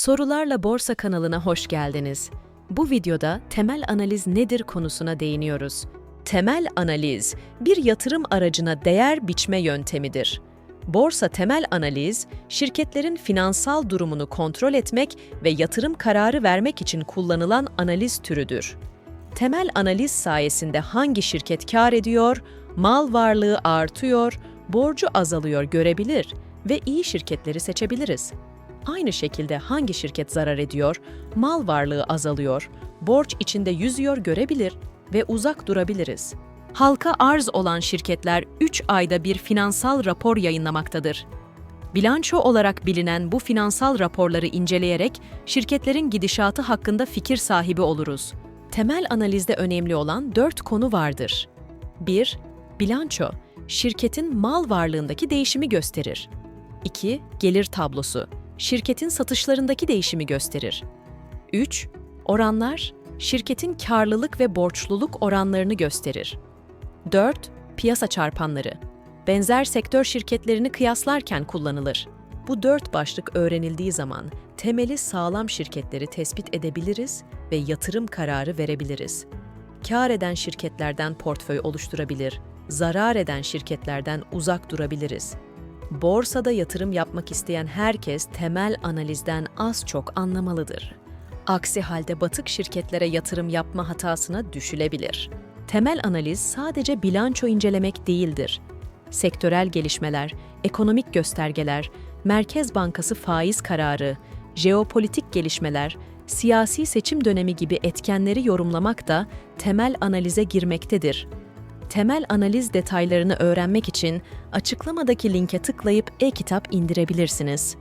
Sorularla Borsa kanalına hoş geldiniz. Bu videoda temel analiz nedir konusuna değiniyoruz. Temel analiz, bir yatırım aracına değer biçme yöntemidir. Borsa temel analiz, şirketlerin finansal durumunu kontrol etmek ve yatırım kararı vermek için kullanılan analiz türüdür. Temel analiz sayesinde hangi şirket kar ediyor, mal varlığı artıyor, borcu azalıyor görebilir ve iyi şirketleri seçebiliriz. Aynı şekilde hangi şirket zarar ediyor, mal varlığı azalıyor, borç içinde yüzüyor görebilir ve uzak durabiliriz. Halka arz olan şirketler 3 ayda bir finansal rapor yayınlamaktadır. Bilanço olarak bilinen bu finansal raporları inceleyerek şirketlerin gidişatı hakkında fikir sahibi oluruz. Temel analizde önemli olan 4 konu vardır. 1. Bilanço, şirketin mal varlığındaki değişimi gösterir. 2. Gelir tablosu, şirketin satışlarındaki değişimi gösterir. 3. Oranlar, şirketin karlılık ve borçluluk oranlarını gösterir. 4. Piyasa çarpanları, benzer sektör şirketlerini kıyaslarken kullanılır. Bu dört başlık öğrenildiği zaman temeli sağlam şirketleri tespit edebiliriz ve yatırım kararı verebiliriz. Kâr eden şirketlerden portföy oluşturabilir, zarar eden şirketlerden uzak durabiliriz. Borsada yatırım yapmak isteyen herkes temel analizden az çok anlamalıdır. Aksi halde batık şirketlere yatırım yapma hatasına düşülebilir. Temel analiz sadece bilanço incelemek değildir. Sektörel gelişmeler, ekonomik göstergeler, Merkez Bankası faiz kararı, jeopolitik gelişmeler, siyasi seçim dönemi gibi etkenleri yorumlamak da temel analize girmektedir. Temel analiz detaylarını öğrenmek için açıklamadaki linke tıklayıp e-kitap indirebilirsiniz.